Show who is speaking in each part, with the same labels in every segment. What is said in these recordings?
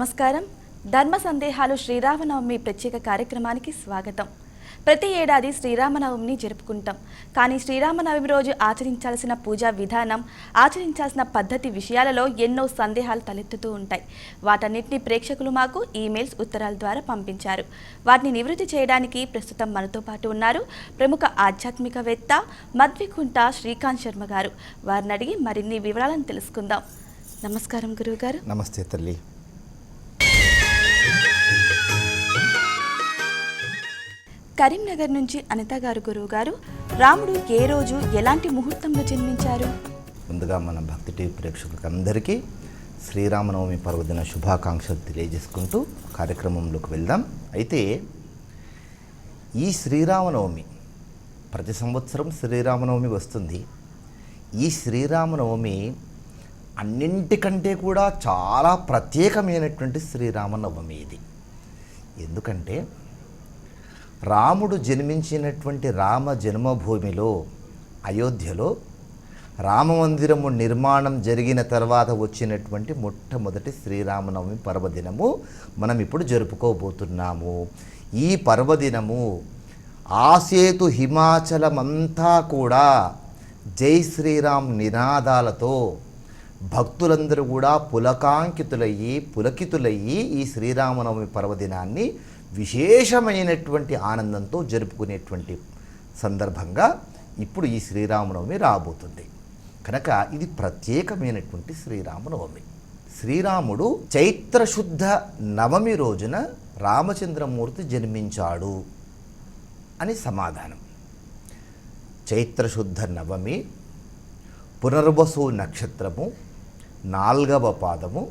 Speaker 1: నమస్కారం ధర్మ సందేహాలు శ్రీరామనవమి ప్రత్యేక కార్యక్రమానికి స్వాగతం ప్రతి ఏడాది శ్రీరామనవమిని జరుపుకుంటాం కానీ శ్రీరామనవమి రోజు ఆచరించాల్సిన పూజా విధానం ఆచరించాల్సిన పద్ధతి విషయాలలో ఎన్నో సందేహాలు తలెత్తుతూ ఉంటాయి వాటన్నిటిని ప్రేక్షకులు మాకు ఈమెయిల్స్ ఉత్తరాల ద్వారా పంపించారు వాటిని నివృత్తి చేయడానికి ప్రస్తుతం మనతో పాటు ఉన్నారు ప్రముఖ ఆధ్యాత్మికవేత్త మద్వికుంట శ్రీకాంత్ శర్మ గారు వారిని అడిగి మరిన్ని వివరాలను తెలుసుకుందాం నమస్కారం గారు
Speaker 2: నమస్తే తల్లి
Speaker 1: కరీంనగర్ నుంచి అనిత గారు గురువు గారు రాముడు ఏ రోజు ఎలాంటి ముహూర్తంలో జన్మించారు
Speaker 2: ముందుగా మన భక్తి టీవీ ప్రేక్షకులందరికీ శ్రీరామనవమి పర్వదిన శుభాకాంక్షలు తెలియజేసుకుంటూ కార్యక్రమంలోకి వెళ్దాం అయితే ఈ శ్రీరామనవమి ప్రతి సంవత్సరం శ్రీరామనవమి వస్తుంది ఈ శ్రీరామనవమి అన్నింటికంటే కూడా చాలా ప్రత్యేకమైనటువంటి శ్రీరామనవమి ఇది ఎందుకంటే రాముడు జన్మించినటువంటి రామ జన్మభూమిలో అయోధ్యలో రామమందిరము నిర్మాణం జరిగిన తర్వాత వచ్చినటువంటి మొట్టమొదటి శ్రీరామనవమి పర్వదినము మనం ఇప్పుడు జరుపుకోబోతున్నాము ఈ పర్వదినము ఆసేతు హిమాచలమంతా కూడా జై శ్రీరామ్ నినాదాలతో భక్తులందరూ కూడా పులకాంకితులయ్యి పులకితులయ్యి ఈ శ్రీరామనవమి పర్వదినాన్ని విశేషమైనటువంటి ఆనందంతో జరుపుకునేటువంటి సందర్భంగా ఇప్పుడు ఈ శ్రీరామనవమి రాబోతుంది కనుక ఇది ప్రత్యేకమైనటువంటి శ్రీరామనవమి శ్రీరాముడు చైత్రశుద్ధ నవమి రోజున రామచంద్రమూర్తి జన్మించాడు అని సమాధానం చైత్రశుద్ధ నవమి పునర్వసు నక్షత్రము నాల్గవ పాదము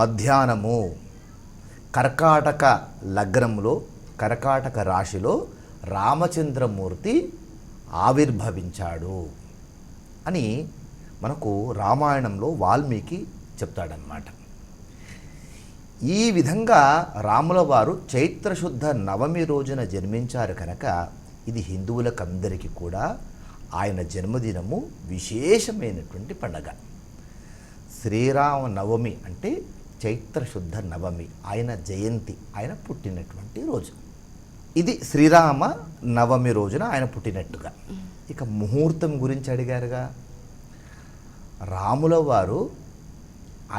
Speaker 2: మధ్యాహ్నము కర్కాటక లగ్నంలో కర్కాటక రాశిలో రామచంద్రమూర్తి ఆవిర్భవించాడు అని మనకు రామాయణంలో వాల్మీకి చెప్తాడనమాట ఈ విధంగా రాముల వారు చైత్రశుద్ధ నవమి రోజున జన్మించారు కనుక ఇది అందరికీ కూడా ఆయన జన్మదినము విశేషమైనటువంటి పండగ శ్రీరామ నవమి అంటే చైత్ర శుద్ధ నవమి ఆయన జయంతి ఆయన పుట్టినటువంటి రోజు ఇది శ్రీరామ నవమి రోజున ఆయన పుట్టినట్టుగా ఇక ముహూర్తం గురించి అడిగారుగా రాముల వారు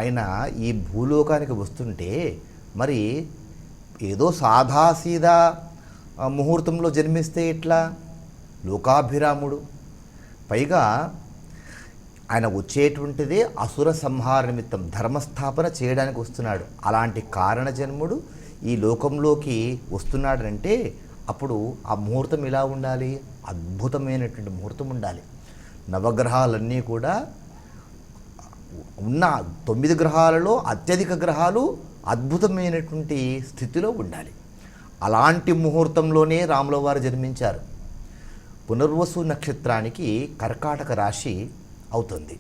Speaker 2: ఆయన ఈ భూలోకానికి వస్తుంటే మరి ఏదో సాదాసీదా ముహూర్తంలో జన్మిస్తే ఇట్లా లోకాభిరాముడు పైగా ఆయన వచ్చేటువంటిదే అసుర సంహార నిమిత్తం ధర్మస్థాపన చేయడానికి వస్తున్నాడు అలాంటి కారణ జన్ముడు ఈ లోకంలోకి వస్తున్నాడంటే అప్పుడు ఆ ముహూర్తం ఎలా ఉండాలి అద్భుతమైనటువంటి ముహూర్తం ఉండాలి నవగ్రహాలన్నీ కూడా ఉన్న తొమ్మిది గ్రహాలలో అత్యధిక గ్రహాలు అద్భుతమైనటువంటి స్థితిలో ఉండాలి అలాంటి ముహూర్తంలోనే రాములవారు జన్మించారు పునర్వసు నక్షత్రానికి కర్కాటక రాశి అవుతుంది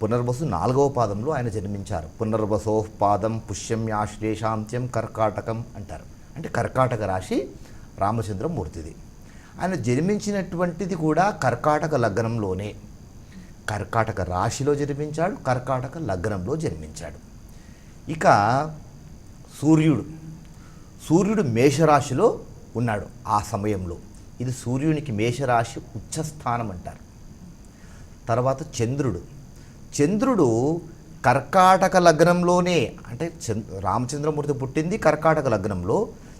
Speaker 2: పునర్వసు నాలుగవ పాదంలో ఆయన జన్మించారు పునర్వసో పాదం పుష్యమ్యాశ్లేషాంత్యం కర్కాటకం అంటారు అంటే కర్కాటక రాశి రామచంద్రమూర్తిది ఆయన జన్మించినటువంటిది కూడా కర్కాటక లగ్నంలోనే కర్కాటక రాశిలో జన్మించాడు కర్కాటక లగ్నంలో జన్మించాడు ఇక సూర్యుడు సూర్యుడు మేషరాశిలో ఉన్నాడు ఆ సమయంలో ఇది సూర్యునికి మేషరాశి ఉచ్చస్థానం అంటారు తర్వాత చంద్రుడు చంద్రుడు కర్కాటక లగ్నంలోనే అంటే రామచంద్రమూర్తి పుట్టింది కర్కాటక లగ్నంలో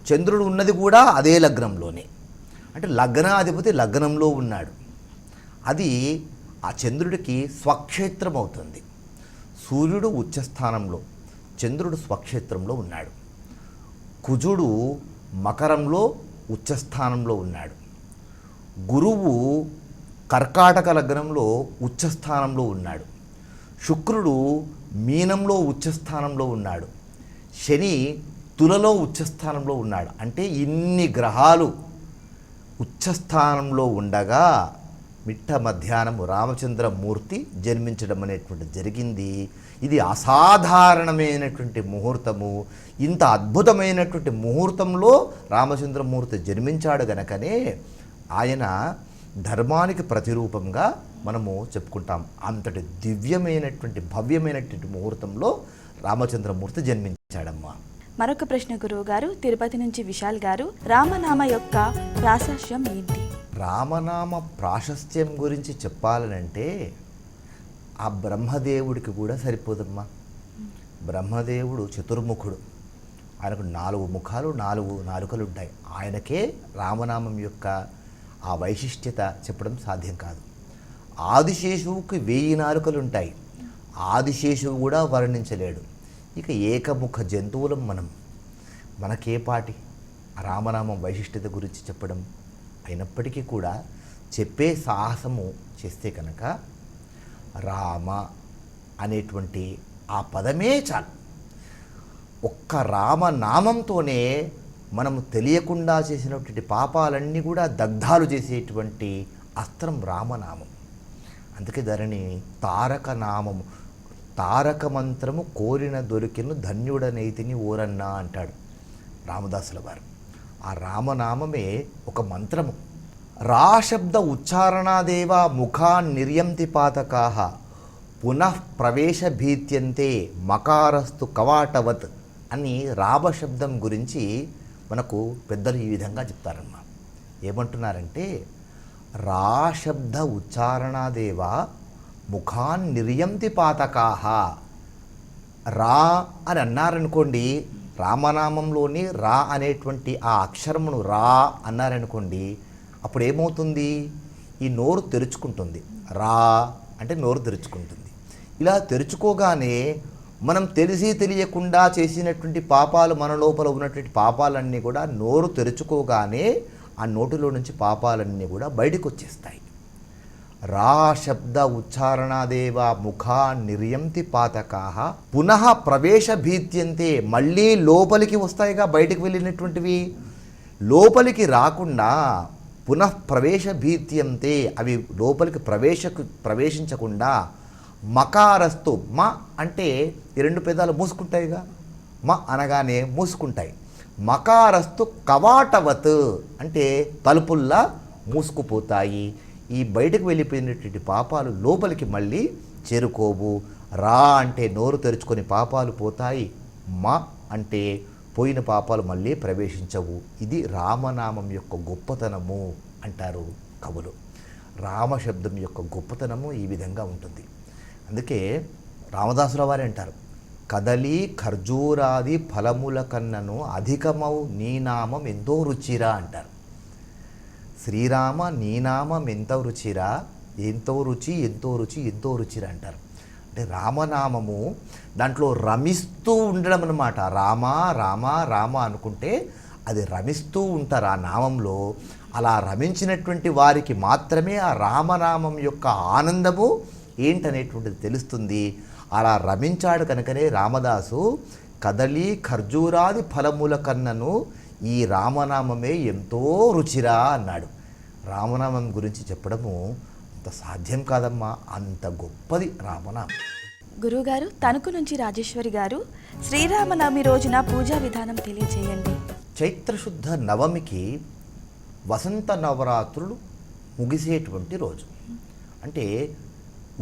Speaker 2: చంద్రుడు ఉన్నది కూడా అదే లగ్నంలోనే అంటే లగ్నాధిపతి లగ్నంలో ఉన్నాడు అది ఆ చంద్రుడికి స్వక్షేత్రం అవుతుంది సూర్యుడు ఉచ్చస్థానంలో చంద్రుడు స్వక్షేత్రంలో ఉన్నాడు కుజుడు మకరంలో ఉచ్చస్థానంలో ఉన్నాడు గురువు కర్కాటక లగ్నంలో ఉచ్చస్థానంలో ఉన్నాడు శుక్రుడు మీనంలో ఉచ్చస్థానంలో ఉన్నాడు శని తులలో ఉచ్చస్థానంలో ఉన్నాడు అంటే ఇన్ని గ్రహాలు ఉచ్చస్థానంలో ఉండగా మిట్ట మధ్యాహ్నము రామచంద్రమూర్తి జన్మించడం అనేటువంటి జరిగింది ఇది అసాధారణమైనటువంటి ముహూర్తము ఇంత అద్భుతమైనటువంటి ముహూర్తంలో రామచంద్రమూర్తి జన్మించాడు గనకనే ఆయన ధర్మానికి ప్రతిరూపంగా మనము చెప్పుకుంటాం అంతటి దివ్యమైనటువంటి భవ్యమైనటువంటి ముహూర్తంలో రామచంద్రమూర్తి జన్మించాడమ్మా
Speaker 1: మరొక ప్రశ్న గురువు గారు తిరుపతి నుంచి విశాల్ గారు రామనామ యొక్క ప్రాశస్యం ఏంటి
Speaker 2: రామనామ ప్రాశస్త్యం గురించి చెప్పాలనంటే ఆ బ్రహ్మదేవుడికి కూడా సరిపోదమ్మా బ్రహ్మదేవుడు చతుర్ముఖుడు ఆయనకు నాలుగు ముఖాలు నాలుగు నాలుకలు ఉంటాయి ఆయనకే రామనామం యొక్క ఆ వైశిష్ట్యత చెప్పడం సాధ్యం కాదు ఆదిశేషువుకి వెయ్యి ఉంటాయి ఆదిశేషువు కూడా వర్ణించలేడు ఇక ఏకముఖ జంతువులం మనం మనకేపాటి రామనామం వైశిష్టత గురించి చెప్పడం అయినప్పటికీ కూడా చెప్పే సాహసము చేస్తే కనుక రామ అనేటువంటి ఆ పదమే చాలు ఒక్క రామనామంతోనే మనము తెలియకుండా చేసినటువంటి పాపాలన్నీ కూడా దగ్ధాలు చేసేటువంటి అస్త్రం రామనామం అందుకే దానిని తారక నామము తారక మంత్రము కోరిన దొరికిన ధన్యుడనైతిని ఓరన్నా అంటాడు రామదాసుల వారు ఆ రామనామమే ఒక మంత్రము రాశబ్ద ఉచ్చారణాదేవ ముఖా నిర్యంతి పాతకాహ భీత్యంతే మకారస్తు కవాటవత్ అని రామశబ్దం గురించి మనకు పెద్దలు ఈ విధంగా చెప్తారమ్మా ఏమంటున్నారంటే రాశబ్ద ఉచ్చారణాదేవ ముఖాన్ నిర్యంతి పాతకాహ రా అని అన్నారనుకోండి రామనామంలోని రా అనేటువంటి ఆ అక్షరమును రా అన్నారనుకోండి అప్పుడు ఏమవుతుంది ఈ నోరు తెరుచుకుంటుంది రా అంటే నోరు తెరుచుకుంటుంది ఇలా తెరుచుకోగానే మనం తెలిసి తెలియకుండా చేసినటువంటి పాపాలు మన లోపల ఉన్నటువంటి పాపాలన్నీ కూడా నోరు తెరుచుకోగానే ఆ నోటిలో నుంచి పాపాలన్నీ కూడా బయటకు వచ్చేస్తాయి రా శబ్ద ఉచ్చారణాదేవ ముఖా నిర్యంతి పాతకాహ పునః ప్రవేశ భీత్యంతే మళ్ళీ లోపలికి వస్తాయిగా బయటకు వెళ్ళినటువంటివి లోపలికి రాకుండా పునఃప్రవేశ భీత్యంతే అవి లోపలికి ప్రవేశకు ప్రవేశించకుండా మకారస్తు మ అంటే ఈ రెండు పెదాలు మూసుకుంటాయిగా మ అనగానే మూసుకుంటాయి మకారస్తు కవాటవత్ అంటే తలుపుల్లా మూసుకుపోతాయి ఈ బయటకు వెళ్ళిపోయినటువంటి పాపాలు లోపలికి మళ్ళీ చేరుకోవు రా అంటే నోరు తెరుచుకొని పాపాలు పోతాయి మా అంటే పోయిన పాపాలు మళ్ళీ ప్రవేశించవు ఇది రామనామం యొక్క గొప్పతనము అంటారు కవులు రామశబ్దం యొక్క గొప్పతనము ఈ విధంగా ఉంటుంది అందుకే రామదాసుల వారు అంటారు కదలి ఖర్జూరాది ఫలముల కన్నను అధికమౌ నీ నామం ఎంతో రుచిరా అంటారు శ్రీరామ నీ నామం ఎంత రుచిరా ఎంతో రుచి ఎంతో రుచి ఎంతో రుచిరా అంటారు అంటే రామనామము దాంట్లో రమిస్తూ ఉండడం అనమాట రామ రామ రామ అనుకుంటే అది రమిస్తూ ఉంటారు ఆ నామంలో అలా రమించినటువంటి వారికి మాత్రమే ఆ రామనామం యొక్క ఆనందము ఏంటనేటువంటిది తెలుస్తుంది అలా రమించాడు కనుకనే రామదాసు కదలి ఖర్జూరాది ఫలముల కన్నను ఈ రామనామమే ఎంతో రుచిరా అన్నాడు రామనామం గురించి చెప్పడము అంత సాధ్యం కాదమ్మా అంత గొప్పది రామనామం
Speaker 1: గురువుగారు తణుకు నుంచి రాజేశ్వరి గారు శ్రీరామనవమి రోజున పూజా విధానం తెలియజేయండి చైత్రశుద్ధ
Speaker 2: నవమికి వసంత నవరాత్రులు ముగిసేటువంటి రోజు అంటే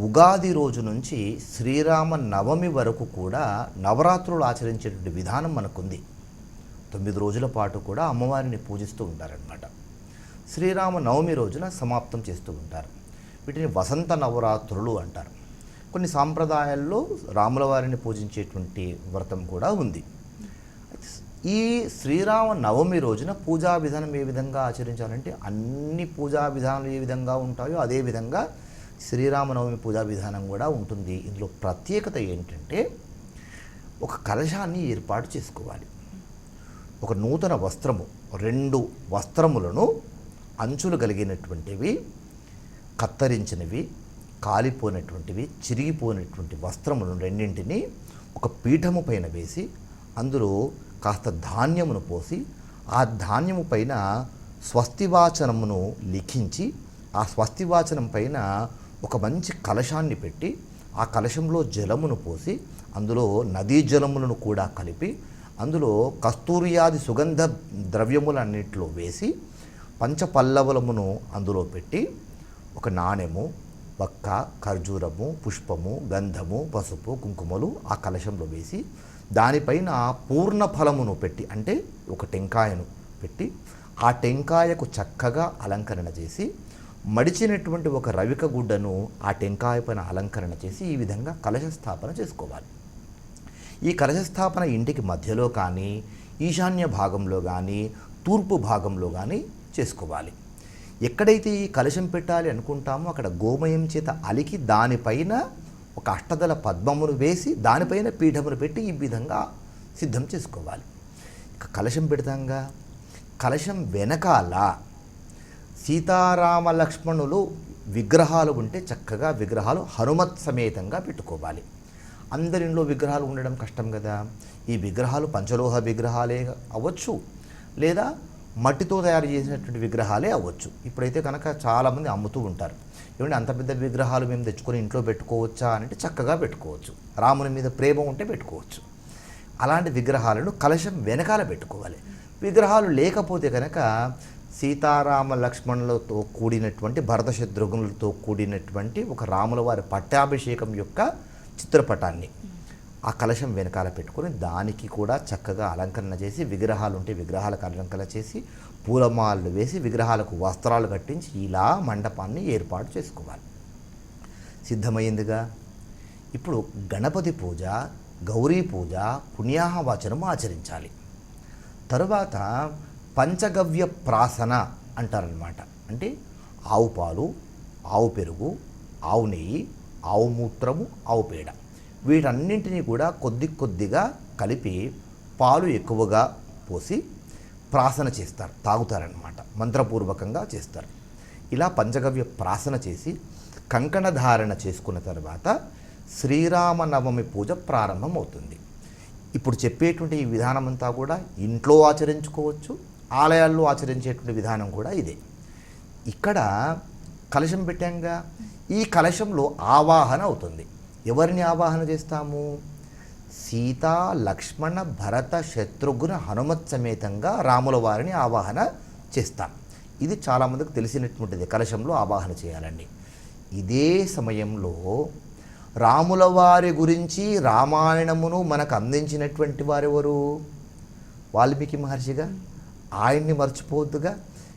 Speaker 2: ఉగాది రోజు నుంచి శ్రీరామ నవమి వరకు కూడా నవరాత్రులు ఆచరించేటువంటి విధానం మనకుంది తొమ్మిది రోజుల పాటు కూడా అమ్మవారిని పూజిస్తూ ఉంటారనమాట శ్రీరామ నవమి రోజున సమాప్తం చేస్తూ ఉంటారు వీటిని వసంత నవరాత్రులు అంటారు కొన్ని సాంప్రదాయాల్లో రాముల వారిని పూజించేటువంటి వ్రతం కూడా ఉంది ఈ శ్రీరామ నవమి రోజున పూజా విధానం ఏ విధంగా ఆచరించాలంటే అన్ని పూజా విధానాలు ఏ విధంగా ఉంటాయో అదే విధంగా శ్రీరామనవమి పూజా విధానం కూడా ఉంటుంది ఇందులో ప్రత్యేకత ఏంటంటే ఒక కలశాన్ని ఏర్పాటు చేసుకోవాలి ఒక నూతన వస్త్రము రెండు వస్త్రములను అంచులు కలిగినటువంటివి కత్తరించినవి కాలిపోయినటువంటివి చిరిగిపోయినటువంటి వస్త్రములను రెండింటిని ఒక పీఠము పైన వేసి అందులో కాస్త ధాన్యమును పోసి ఆ ధాన్యము పైన స్వస్తివాచనమును లిఖించి ఆ స్వస్తివాచనం పైన ఒక మంచి కలశాన్ని పెట్టి ఆ కలశంలో జలమును పోసి అందులో నదీ జలములను కూడా కలిపి అందులో కస్తూరియాది సుగంధ ద్రవ్యములన్నింటిలో వేసి పంచపల్లవలమును అందులో పెట్టి ఒక నాణెము వక్క ఖర్జూరము పుష్పము గంధము పసుపు కుంకుమలు ఆ కలశంలో వేసి దానిపైన పూర్ణ ఫలమును పెట్టి అంటే ఒక టెంకాయను పెట్టి ఆ టెంకాయకు చక్కగా అలంకరణ చేసి మడిచినటువంటి ఒక రవిక గుడ్డను ఆ టెంకాయ పైన అలంకరణ చేసి ఈ విధంగా కలశస్థాపన చేసుకోవాలి ఈ కలశస్థాపన ఇంటికి మధ్యలో కానీ ఈశాన్య భాగంలో కానీ తూర్పు భాగంలో కానీ చేసుకోవాలి ఎక్కడైతే ఈ కలశం పెట్టాలి అనుకుంటామో అక్కడ గోమయం చేత అలికి దానిపైన ఒక అష్టదల పద్మమును వేసి దానిపైన పీఠమును పెట్టి ఈ విధంగా సిద్ధం చేసుకోవాలి కలశం పెడతాంగా కలశం వెనకాల సీతారామ లక్ష్మణులు విగ్రహాలు ఉంటే చక్కగా విగ్రహాలు హనుమత్ సమేతంగా పెట్టుకోవాలి అందరిలో విగ్రహాలు ఉండడం కష్టం కదా ఈ విగ్రహాలు పంచలోహ విగ్రహాలే అవ్వచ్చు లేదా మట్టితో తయారు చేసినటువంటి విగ్రహాలే అవ్వచ్చు ఇప్పుడైతే కనుక చాలామంది అమ్ముతూ ఉంటారు ఏమంటే అంత పెద్ద విగ్రహాలు మేము తెచ్చుకొని ఇంట్లో పెట్టుకోవచ్చా అని అంటే చక్కగా పెట్టుకోవచ్చు రాముని మీద ప్రేమ ఉంటే పెట్టుకోవచ్చు అలాంటి విగ్రహాలను కలశం వెనకాల పెట్టుకోవాలి విగ్రహాలు లేకపోతే కనుక సీతారామ లక్ష్మణులతో కూడినటువంటి శత్రుఘ్నులతో కూడినటువంటి ఒక రాముల వారి పట్టాభిషేకం యొక్క చిత్రపటాన్ని ఆ కలశం వెనకాల పెట్టుకొని దానికి కూడా చక్కగా అలంకరణ చేసి విగ్రహాలు ఉంటే విగ్రహాలకు అలంకరణ చేసి పూలమాలలు వేసి విగ్రహాలకు వస్త్రాలు కట్టించి ఇలా మండపాన్ని ఏర్పాటు చేసుకోవాలి సిద్ధమైందిగా ఇప్పుడు గణపతి పూజ గౌరీ పూజ పుణ్యాహ ఆచరించాలి తరువాత పంచగవ్య ప్రాసన అంటారనమాట అంటే ఆవు పాలు ఆవు పెరుగు ఆవు నెయ్యి ఆవు మూత్రము ఆవు పేడ వీటన్నింటినీ కూడా కొద్ది కొద్దిగా కలిపి పాలు ఎక్కువగా పోసి ప్రాసన చేస్తారు తాగుతారనమాట మంత్రపూర్వకంగా చేస్తారు ఇలా పంచగవ్య ప్రాసన చేసి కంకణ ధారణ చేసుకున్న తర్వాత శ్రీరామనవమి పూజ ప్రారంభమవుతుంది ఇప్పుడు చెప్పేటువంటి ఈ విధానమంతా కూడా ఇంట్లో ఆచరించుకోవచ్చు ఆలయాల్లో ఆచరించేటువంటి విధానం కూడా ఇదే ఇక్కడ కలశం పెట్టాంగా ఈ కలశంలో ఆవాహన అవుతుంది ఎవరిని ఆవాహన చేస్తాము సీతా లక్ష్మణ భరత శత్రుఘ్న హనుమత్ సమేతంగా రాముల వారిని ఆవాహన చేస్తాం ఇది చాలామందికి తెలిసినటువంటిది కలశంలో ఆవాహన చేయాలండి ఇదే సమయంలో రాముల వారి గురించి రామాయణమును మనకు అందించినటువంటి వారెవరు వాల్మీకి మహర్షిగా ఆయన్ని మర్చిపోవద్దుగా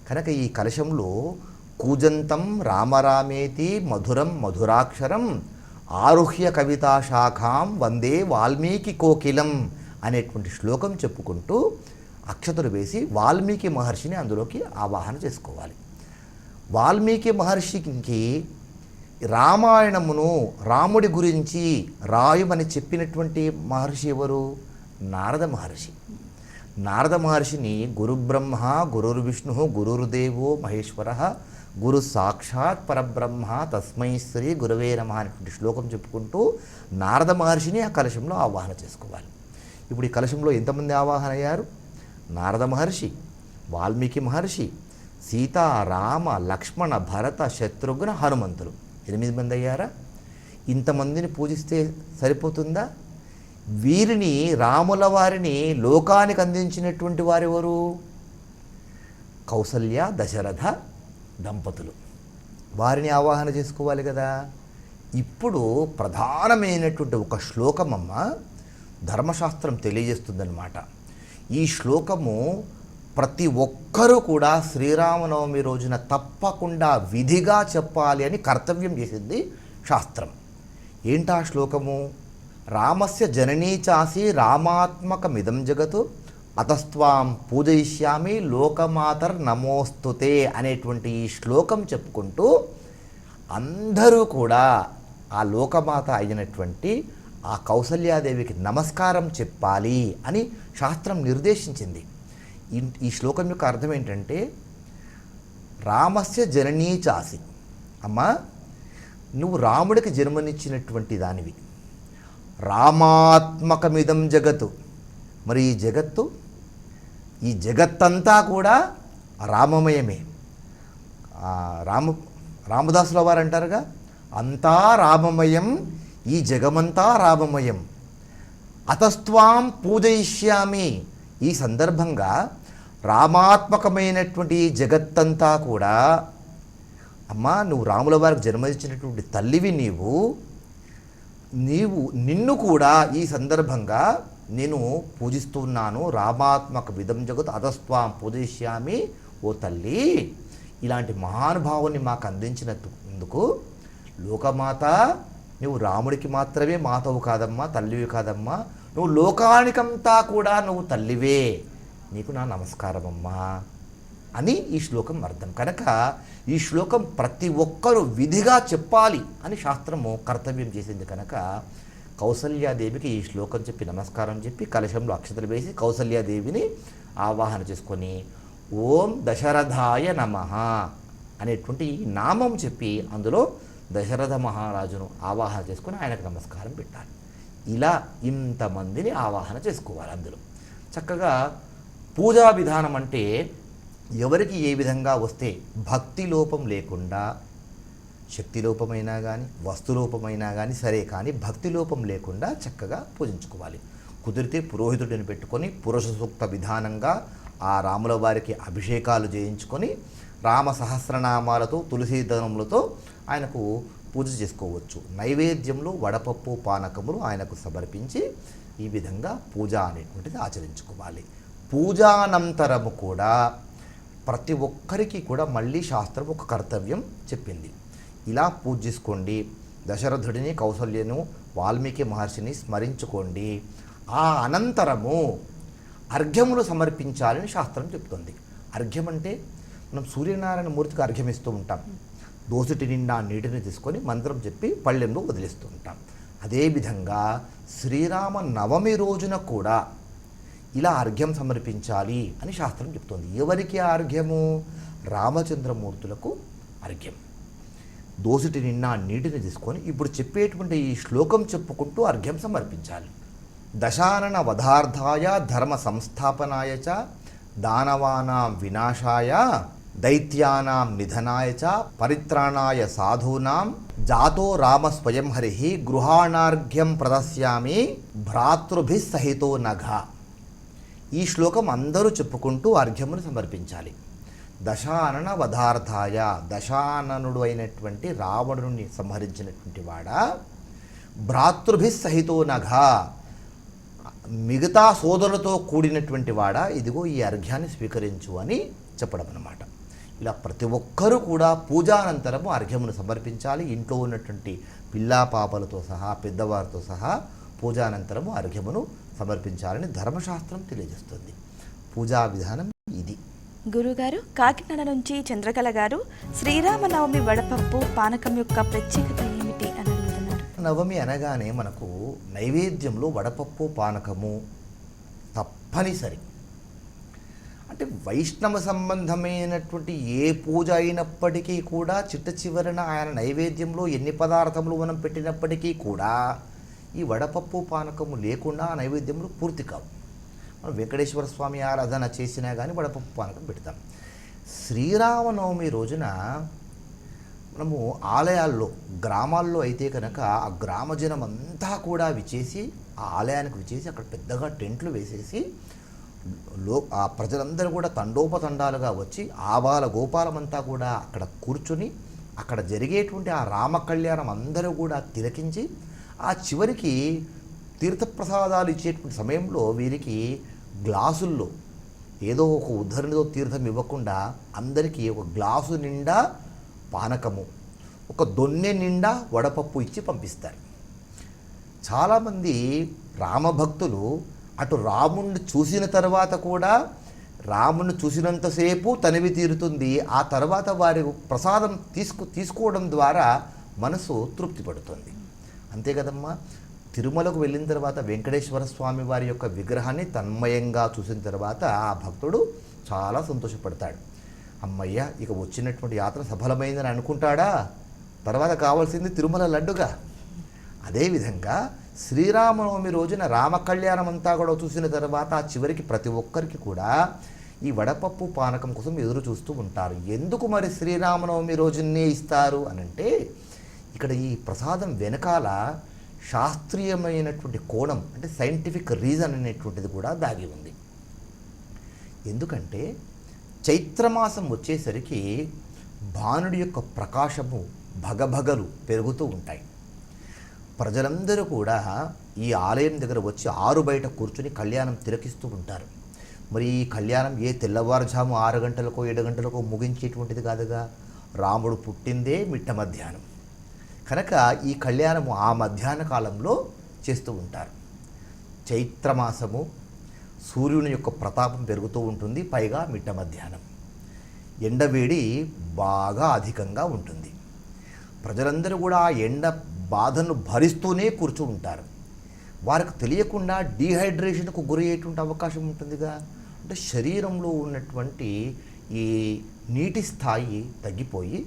Speaker 2: కనుక ఈ కలశంలో కూజంతం రామరామేతి మధురం మధురాక్షరం ఆరుహ్య కవితా శాఖాం వందే వాల్మీకి కోకిలం అనేటువంటి శ్లోకం చెప్పుకుంటూ అక్షతలు వేసి వాల్మీకి మహర్షిని అందులోకి ఆవాహన చేసుకోవాలి వాల్మీకి మహర్షికి రామాయణమును రాముడి గురించి రాయుమని చెప్పినటువంటి మహర్షి ఎవరు నారద మహర్షి నారద మహర్షిని గురుబ్రహ్మ గురుర్విష్ణు గురుర్దేవో మహేశ్వర గురు సాక్షాత్ పరబ్రహ్మ తస్మై శ్రీ గురువే నమ అనేటువంటి శ్లోకం చెప్పుకుంటూ నారద మహర్షిని ఆ కలశంలో ఆవాహన చేసుకోవాలి ఇప్పుడు ఈ కలశంలో ఎంతమంది ఆవాహన అయ్యారు నారద మహర్షి వాల్మీకి మహర్షి సీత రామ లక్ష్మణ భరత శత్రుఘ్న హనుమంతులు ఎనిమిది మంది అయ్యారా ఇంతమందిని పూజిస్తే సరిపోతుందా వీరిని రాముల వారిని లోకానికి అందించినటువంటి వారెవరు కౌసల్య దశరథ దంపతులు వారిని ఆవాహన చేసుకోవాలి కదా ఇప్పుడు ప్రధానమైనటువంటి ఒక శ్లోకమమ్మ ధర్మశాస్త్రం తెలియజేస్తుందన్నమాట ఈ శ్లోకము ప్రతి ఒక్కరూ కూడా శ్రీరామనవమి రోజున తప్పకుండా విధిగా చెప్పాలి అని కర్తవ్యం చేసింది శాస్త్రం ఏంటా శ్లోకము రామస్య జననీ చాసి రామాత్మకమిదం జగతు అతస్వాం పూజయిష్యామి లోకమాతర్ నమోస్తుతే అనేటువంటి ఈ శ్లోకం చెప్పుకుంటూ అందరూ కూడా ఆ లోకమాత అయినటువంటి ఆ కౌసల్యాదేవికి నమస్కారం చెప్పాలి అని శాస్త్రం నిర్దేశించింది ఈ శ్లోకం యొక్క అర్థం ఏంటంటే రామస్య జననీ చాసి అమ్మ నువ్వు రాముడికి జన్మనిచ్చినటువంటి దానివి రామాత్మకమిదం జగత్తు మరి ఈ జగత్తు ఈ జగత్తంతా కూడా రామమయమే రామ రామదాసుల వారు అంటారుగా అంతా రామమయం ఈ జగమంతా రామమయం అతస్వాం పూజయిష్యామి ఈ సందర్భంగా రామాత్మకమైనటువంటి ఈ జగత్తంతా కూడా అమ్మా నువ్వు రాముల వారికి జన్మనిచ్చినటువంటి తల్లివి నీవు నీవు నిన్ను కూడా ఈ సందర్భంగా నేను పూజిస్తున్నాను రామాత్మక విధం జగత్ అధస్వాం పూజిష్యామి ఓ తల్లి ఇలాంటి మహానుభావుని మాకు అందించినందుకు లోకమాత నువ్వు రాముడికి మాత్రమే మాతవు కాదమ్మా తల్లివి కాదమ్మా నువ్వు లోకానికంతా కూడా నువ్వు తల్లివే నీకు నా నమస్కారం అమ్మా అని ఈ శ్లోకం అర్థం కనుక ఈ శ్లోకం ప్రతి ఒక్కరూ విధిగా చెప్పాలి అని శాస్త్రము కర్తవ్యం చేసింది కనుక కౌసల్యాదేవికి ఈ శ్లోకం చెప్పి నమస్కారం చెప్పి కలశంలో అక్షతలు వేసి కౌసల్యాదేవిని ఆవాహన చేసుకొని ఓం దశరథాయ నమ అనేటువంటి నామం చెప్పి అందులో దశరథ మహారాజును ఆవాహన చేసుకుని ఆయనకు నమస్కారం పెట్టాలి ఇలా ఇంతమందిని ఆవాహన చేసుకోవాలి అందులో చక్కగా పూజా విధానం అంటే ఎవరికి ఏ విధంగా వస్తే భక్తి లోపం లేకుండా శక్తి లోపమైనా కానీ వస్తులోపమైనా కానీ సరే కానీ భక్తి లోపం లేకుండా చక్కగా పూజించుకోవాలి కుదిరితే పురోహితుడిని పెట్టుకొని పురుష సూక్త విధానంగా ఆ రాముల వారికి అభిషేకాలు చేయించుకొని రామ సహస్రనామాలతో తులసీదనములతో ఆయనకు పూజ చేసుకోవచ్చు నైవేద్యంలో వడపప్పు పానకములు ఆయనకు సమర్పించి ఈ విధంగా పూజ అనేటువంటిది ఆచరించుకోవాలి పూజానంతరము కూడా ప్రతి ఒక్కరికి కూడా మళ్ళీ శాస్త్రం ఒక కర్తవ్యం చెప్పింది ఇలా పూజించుకోండి దశరథుడిని కౌసల్యను వాల్మీకి మహర్షిని స్మరించుకోండి ఆ అనంతరము అర్ఘ్యములు సమర్పించాలని శాస్త్రం చెప్తుంది అర్ఘ్యం అంటే మనం సూర్యనారాయణ మూర్తికి అర్ఘ్యం ఇస్తూ ఉంటాం దోసిటి నిండా నీటిని తీసుకొని మంత్రం చెప్పి పళ్ళెంలో వదిలేస్తూ ఉంటాం అదేవిధంగా శ్రీరామ నవమి రోజున కూడా ఇలా అర్ఘ్యం సమర్పించాలి అని శాస్త్రం చెప్తోంది ఎవరికి అర్ఘ్యము రామచంద్రమూర్తులకు అర్ఘ్యం దోసిటి నిన్న నీటిని తీసుకొని ఇప్పుడు చెప్పేటువంటి ఈ శ్లోకం చెప్పుకుంటూ అర్ఘ్యం సమర్పించాలి దశానన వధార్థాయ ధర్మ సంస్థాపనాయ చ దానవానాం వినాశాయ దైత్యానాం నిధనాయ చ పరిత్రాణాయ సాధూనాం జాతో రామ స్వయం హరి గృహాణార్ఘ్యం ప్రదస్యామి భ్రాతృభిస్సహితో నఘ ఈ శ్లోకం అందరూ చెప్పుకుంటూ అర్ఘ్యమును సమర్పించాలి దశానన వధార్థాయ దశాననుడు అయినటువంటి రావణుని సంహరించినటువంటి వాడ భ్రాతృభి సహితో నఘ మిగతా సోదరులతో కూడినటువంటి వాడ ఇదిగో ఈ అర్ఘ్యాన్ని స్వీకరించు అని చెప్పడం అనమాట ఇలా ప్రతి ఒక్కరూ కూడా పూజానంతరము అర్ఘ్యమును సమర్పించాలి ఇంట్లో ఉన్నటువంటి పిల్లా పాపలతో సహా పెద్దవారితో సహా పూజానంతరము అర్ఘ్యమును సమర్పించాలని ధర్మశాస్త్రం తెలియజేస్తుంది పూజా విధానం ఇది
Speaker 1: గురుగారు కాకినాడ నుంచి చంద్రకళ గారు శ్రీరామనవమి వడపప్పు పానకం యొక్క ప్రత్యేకత ఏమిటి అని అడుగుతున్నారు
Speaker 2: నవమి అనగానే మనకు నైవేద్యంలో వడపప్పు పానకము తప్పనిసరి అంటే వైష్ణవ సంబంధమైనటువంటి ఏ పూజ అయినప్పటికీ కూడా చిట్ట చివరిన ఆయన నైవేద్యంలో ఎన్ని పదార్థములు మనం పెట్టినప్పటికీ కూడా ఈ వడపప్పు పానకము లేకుండా ఆ నైవేద్యములు పూర్తి కావు మనం వెంకటేశ్వర స్వామి ఆరాధన చేసినా కానీ వడపప్పు పానకం పెడతాం శ్రీరామనవమి రోజున మనము ఆలయాల్లో గ్రామాల్లో అయితే కనుక ఆ గ్రామజనం అంతా కూడా విచేసి ఆ ఆలయానికి విచేసి అక్కడ పెద్దగా టెంట్లు వేసేసి లో ఆ ప్రజలందరూ కూడా తండోపతండాలుగా వచ్చి ఆబాల గోపాలమంతా కూడా అక్కడ కూర్చుని అక్కడ జరిగేటువంటి ఆ రామ కళ్యాణం అందరూ కూడా తిలకించి ఆ చివరికి తీర్థప్రసాదాలు ఇచ్చేటువంటి సమయంలో వీరికి గ్లాసుల్లో ఏదో ఒక ఉద్ధరణతో తీర్థం ఇవ్వకుండా అందరికీ ఒక గ్లాసు నిండా పానకము ఒక దొన్నె నిండా వడపప్పు ఇచ్చి పంపిస్తారు చాలామంది రామభక్తులు అటు రాముణ్ణి చూసిన తర్వాత కూడా రాముణ్ణి చూసినంతసేపు తనివి తీరుతుంది ఆ తర్వాత వారి ప్రసాదం తీసుకు తీసుకోవడం ద్వారా మనసు తృప్తి పడుతుంది అంతే కదమ్మా తిరుమలకు వెళ్ళిన తర్వాత వెంకటేశ్వర స్వామి వారి యొక్క విగ్రహాన్ని తన్మయంగా చూసిన తర్వాత ఆ భక్తుడు చాలా సంతోషపడతాడు అమ్మయ్య ఇక వచ్చినటువంటి యాత్ర సఫలమైందని అనుకుంటాడా తర్వాత కావాల్సింది తిరుమల లడ్డుగా అదేవిధంగా శ్రీరామనవమి రోజున కళ్యాణం అంతా కూడా చూసిన తర్వాత ఆ చివరికి ప్రతి ఒక్కరికి కూడా ఈ వడపప్పు పానకం కోసం ఎదురు చూస్తూ ఉంటారు ఎందుకు మరి శ్రీరామనవమి రోజునే ఇస్తారు అనంటే ఇక్కడ ఈ ప్రసాదం వెనకాల శాస్త్రీయమైనటువంటి కోణం అంటే సైంటిఫిక్ రీజన్ అనేటువంటిది కూడా దాగి ఉంది ఎందుకంటే చైత్రమాసం వచ్చేసరికి భానుడి యొక్క ప్రకాశము భగభగలు పెరుగుతూ ఉంటాయి ప్రజలందరూ కూడా ఈ ఆలయం దగ్గర వచ్చి ఆరు బయట కూర్చుని కళ్యాణం తిరకిస్తూ ఉంటారు మరి ఈ కళ్యాణం ఏ తెల్లవారుజాము ఆరు గంటలకో ఏడు గంటలకో ముగించేటువంటిది కాదుగా రాముడు పుట్టిందే మిట్ట మధ్యాహ్నం కనుక ఈ కళ్యాణము ఆ మధ్యాహ్న కాలంలో చేస్తూ ఉంటారు చైత్రమాసము సూర్యుని యొక్క ప్రతాపం పెరుగుతూ ఉంటుంది పైగా మిట్ట మధ్యాహ్నం ఎండవేడి బాగా అధికంగా ఉంటుంది ప్రజలందరూ కూడా ఆ ఎండ బాధను భరిస్తూనే కూర్చు ఉంటారు వారికి తెలియకుండా డీహైడ్రేషన్కు గురయ్యేటువంటి అవకాశం ఉంటుందిగా అంటే శరీరంలో ఉన్నటువంటి ఈ నీటి స్థాయి తగ్గిపోయి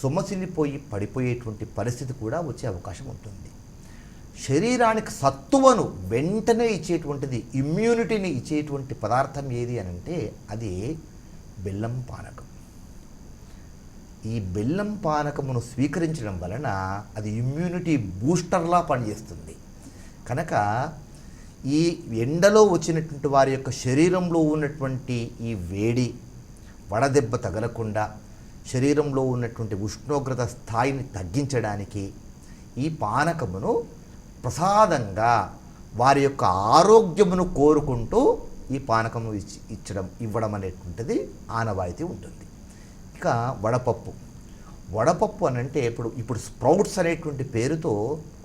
Speaker 2: సొమ్మసిల్లిపోయి పడిపోయేటువంటి పరిస్థితి కూడా వచ్చే అవకాశం ఉంటుంది శరీరానికి సత్తువను వెంటనే ఇచ్చేటువంటిది ఇమ్యూనిటీని ఇచ్చేటువంటి పదార్థం ఏది అని అంటే అది బెల్లం పానకం ఈ బెల్లం పానకమును స్వీకరించడం వలన అది ఇమ్యూనిటీ బూస్టర్లా పనిచేస్తుంది కనుక ఈ ఎండలో వచ్చినటువంటి వారి యొక్క శరీరంలో ఉన్నటువంటి ఈ వేడి వడదెబ్బ తగలకుండా శరీరంలో ఉన్నటువంటి ఉష్ణోగ్రత స్థాయిని తగ్గించడానికి ఈ పానకమును ప్రసాదంగా వారి యొక్క ఆరోగ్యమును కోరుకుంటూ ఈ పానకము ఇచ్చి ఇచ్చడం ఇవ్వడం అనేటువంటిది ఆనవాయితీ ఉంటుంది ఇక వడపప్పు వడపప్పు అని అంటే ఇప్పుడు ఇప్పుడు స్ప్రౌట్స్ అనేటువంటి పేరుతో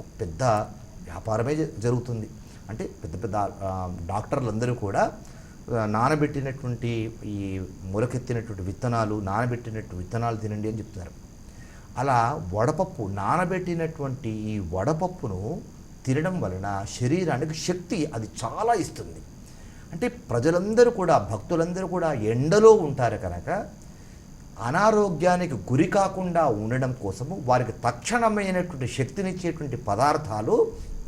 Speaker 2: ఒక పెద్ద వ్యాపారమే జరుగుతుంది అంటే పెద్ద పెద్ద డాక్టర్లందరూ కూడా నానబెట్టినటువంటి ఈ మొలకెత్తినటువంటి విత్తనాలు నానబెట్టినట్టు విత్తనాలు తినండి అని చెప్తున్నారు అలా వడపప్పు నానబెట్టినటువంటి ఈ వడపప్పును తినడం వలన శరీరానికి శక్తి అది చాలా ఇస్తుంది అంటే ప్రజలందరూ కూడా భక్తులందరూ కూడా ఎండలో ఉంటారు కనుక అనారోగ్యానికి గురి కాకుండా ఉండడం కోసము వారికి తక్షణమైనటువంటి శక్తినిచ్చేటువంటి పదార్థాలు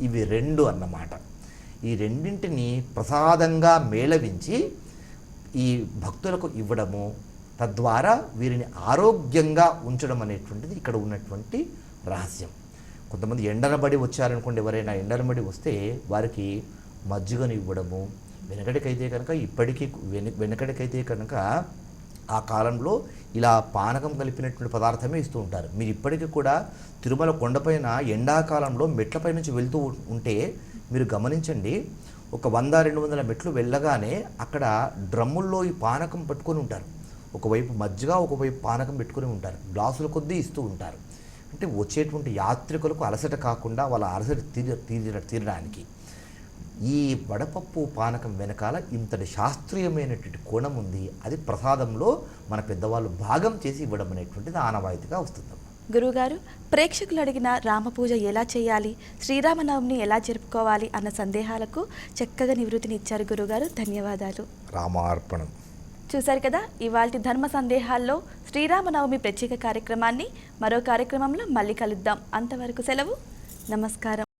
Speaker 2: ఇవి రెండు అన్నమాట ఈ రెండింటిని ప్రసాదంగా మేళవించి ఈ భక్తులకు ఇవ్వడము తద్వారా వీరిని ఆరోగ్యంగా ఉంచడం అనేటువంటిది ఇక్కడ ఉన్నటువంటి రహస్యం కొంతమంది ఎండనబడి వచ్చారనుకోండి ఎవరైనా ఎండనబడి వస్తే వారికి మజ్జిగను ఇవ్వడము వెనకటికైతే కనుక ఇప్పటికీ వెను వెనకటికైతే కనుక ఆ కాలంలో ఇలా పానకం కలిపినటువంటి పదార్థమే ఇస్తూ ఉంటారు మీరు ఇప్పటికీ కూడా తిరుమల కొండపైన ఎండాకాలంలో మెట్లపై నుంచి వెళ్తూ ఉంటే మీరు గమనించండి ఒక వంద రెండు వందల మెట్లు వెళ్ళగానే అక్కడ డ్రమ్ముల్లో ఈ పానకం పెట్టుకొని ఉంటారు ఒకవైపు మజ్జిగ ఒకవైపు పానకం పెట్టుకొని ఉంటారు గ్లాసుల కొద్దీ ఇస్తూ ఉంటారు అంటే వచ్చేటువంటి యాత్రికులకు అలసట కాకుండా వాళ్ళ అలసట తీర తీర తీరడానికి ఈ వడపప్పు పానకం వెనకాల ఇంతటి శాస్త్రీయమైనటువంటి కోణం ఉంది అది ప్రసాదంలో మన పెద్దవాళ్ళు భాగం చేసి ఇవ్వడం అనేటువంటిది ఆనవాయితీగా వస్తుంది
Speaker 1: గురువుగారు ప్రేక్షకులు అడిగిన రామ పూజ ఎలా చేయాలి శ్రీరామనవమిని ఎలా జరుపుకోవాలి అన్న సందేహాలకు చక్కగా నివృత్తిని ఇచ్చారు గురువుగారు ధన్యవాదాలు
Speaker 2: రామార్పణం
Speaker 1: చూశారు కదా ఇవాళ ధర్మ సందేహాల్లో శ్రీరామనవమి ప్రత్యేక కార్యక్రమాన్ని మరో కార్యక్రమంలో మళ్ళీ కలుద్దాం అంతవరకు సెలవు నమస్కారం